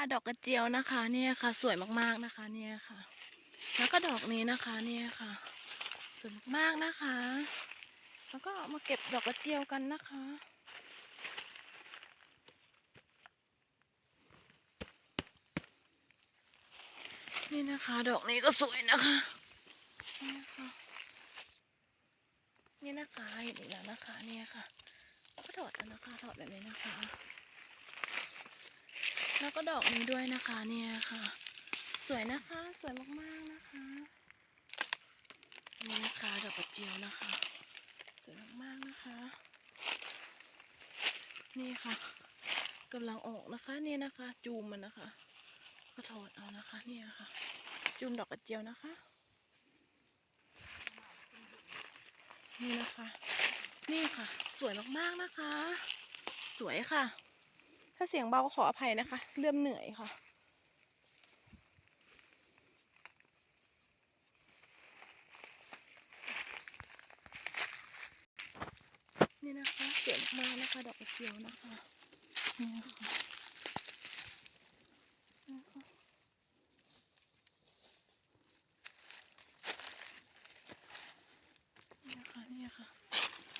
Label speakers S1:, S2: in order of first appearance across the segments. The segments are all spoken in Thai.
S1: ค่ะดอกกระเจียวนะคะ เนี่ยค่ะ สวยมากๆนะคะ เนี่ยค่ะ แล้วก็ดอกนี้นะคะ เนี่ยค่ะ สวยมากๆนะคะ แล้วก็มาเก็บดอกกระเจียวกันนะคะนี่นะคะ ดอกนี้ก็สวยนะคะ นี่นะคะนี่นะคะเห็นอีกแล้วนะคะ เนี่ยค่ะก็ถอดแล้วนะคะถอดแบบนี้นะคะ แล้วก็ดอกนี้ด้วยนะคะเนี่ยค่ะ สวยนะคะ สวยมากๆนะคะ นี่นะคะดอกกระเจียวนะคะ สวยมากๆนะคะ นี่ค่ะกำลังออกนะคะนี่นะคะ จูมมันนะคะ ก็ถอดเอานะคะเนี่ยค่ะ จูมดอกกระเจียวนะคะ นี่นะคะ นี่ค่ะ สวยมากๆนะคะ สวยค่ะ ถ้าเสียงเบาขออภัยนะคะ เริ่มเหนื่อยค่ะ นี่นะคะสวยมากนะคะ ดอกกระเจียวนะคะนี่นะคะนะคะนี่นะคะนี่ค่ะ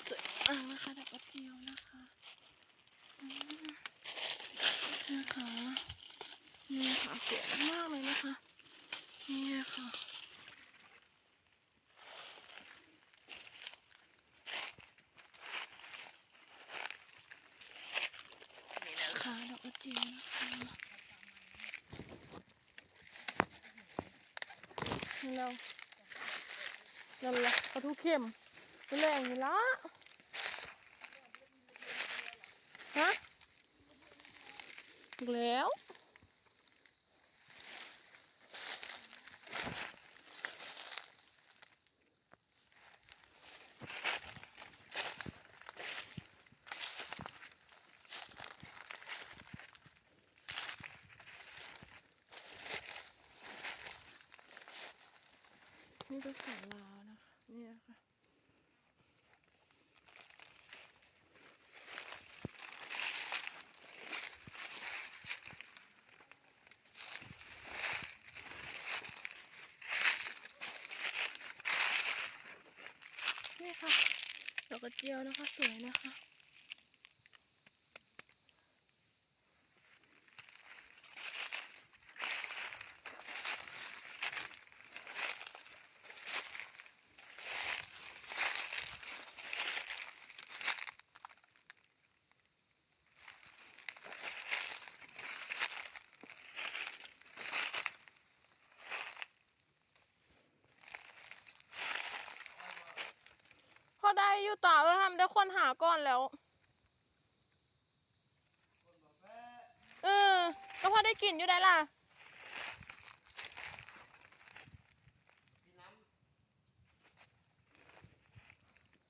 S1: สวยมากนะคะดอกกระเจียวนะคะ นะคะนี่ค่ะสวยมากเลยนะคะนี่ค่ะนี่นะคะดอกจียวนะคะเราเราละกระทุเข้มไปแรงนี่ละฮะ แล้ว นี่ก็สายลาวนะคะเนี่ยค่ะนี่ค่ะ ดเจียวนะคะสวยนะคะ พ อยู่ต่อเออทำได้คนหาก่อนแล้ว เออ ก็พอได้กลิ่นอยู่ได้ล่ะ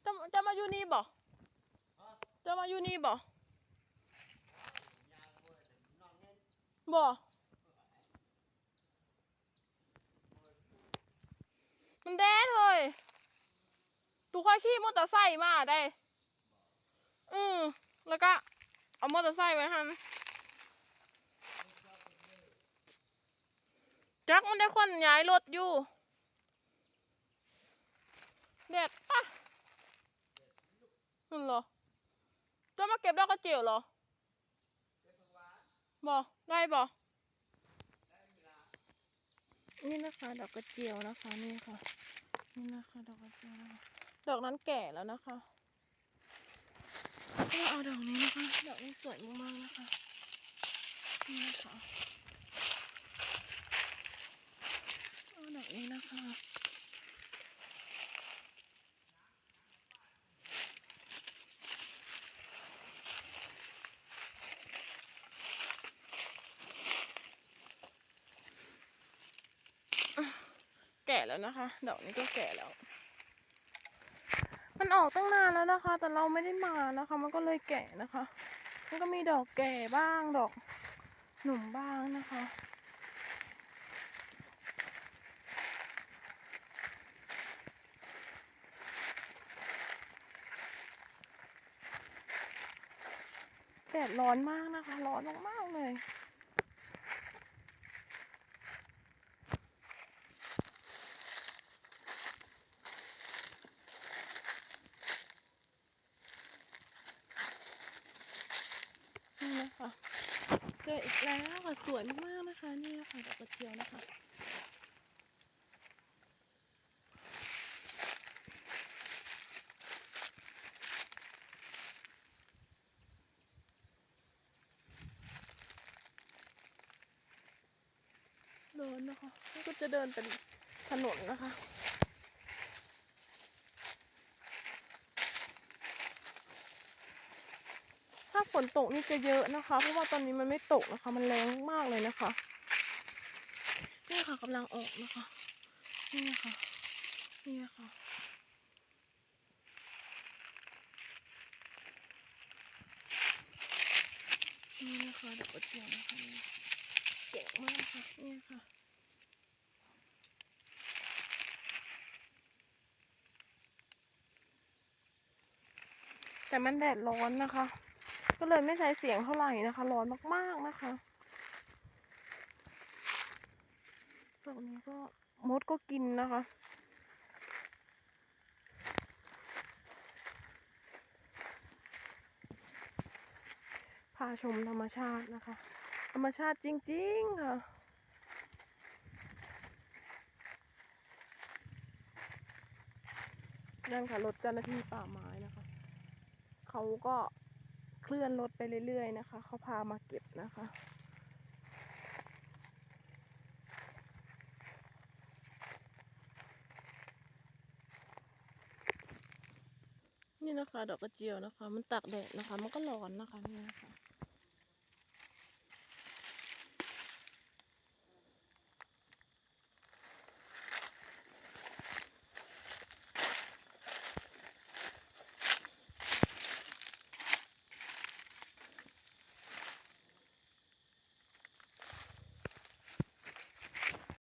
S1: จะจะมาอยู่นี่บ่จะมาอยู่นี่บ่บ่มันแดดเฮ้ย ตูค่อยขี่มอเตอร์ไซค์มาได้ อืมแล้วก็เอามอเตอร์ไซค์ไว้หันจักมันได้คนย้ายรถอยู่เด็ดปะนั่นเหรอจะมาเก็บดอกกระเจียวเหรอบอได้บอนี่นะคะดอกกระเจียวนะคะนี่ค่ะ นี่นะคะดอกกระเจียว ดอกนั้นแก่แล้วนะคะก็เอาดอกนี้นะคะ ดอกนี้สวยมากๆนะคะ นี่นะคะเอาดอกนี้นะคะแก่แล้วนะคะ ดอกนี้ก็แก่แล้ว มันออกตั้งนานแล้วนะคะ แต่เราไม่ได้มานะคะ มันก็เลยแก่นะคะมันก็มีดอกแก่บ้างดอกหนุ่มบ้างนะคะแดดร้อนมากนะคะ ร้อนมากๆเลย จออีกแล้วค่ะสวยมากๆนะคะ นี่ค่ะดอกกระเจียวนะคะเดินนะคะก็จะเดินเป็นถนนนะคะ ถ้า ฝนตกนี่จะเยอะนะคะ เพราะว่าตอนนี้มันไม่ตกนะคะ มันแรงมากเลยนะคะ นี่ค่ะกำลังออกนะคะ นี่ค่ะ นี่ค่ะนี่นะคะดอกกระเจียวนะคะเก่งมากค่ะนี่ค่ะแต่มันแดดร้อนนะคะ ก็เลยไม่ใช้เสียงเท่าไหร่นะคะ ร้อนมากๆนะคะฝั่งนี้ก็มดก็กินนะคะ พาชมธรรมชาตินะคะ ธรรมชาติจริง ๆ ค่ะนั่นค่ะรถเจ้าหน้าที่ป่าไม้นะคะ เขาก็ เคลื่อนรถไปเรื่อยๆนะคะ เขาพามาเก็บนะคะ นี่นะคะ ดอกกระเจียวนะคะ มันตากแดดนะคะ มันก็ร้อนนะคะนี่นะคะ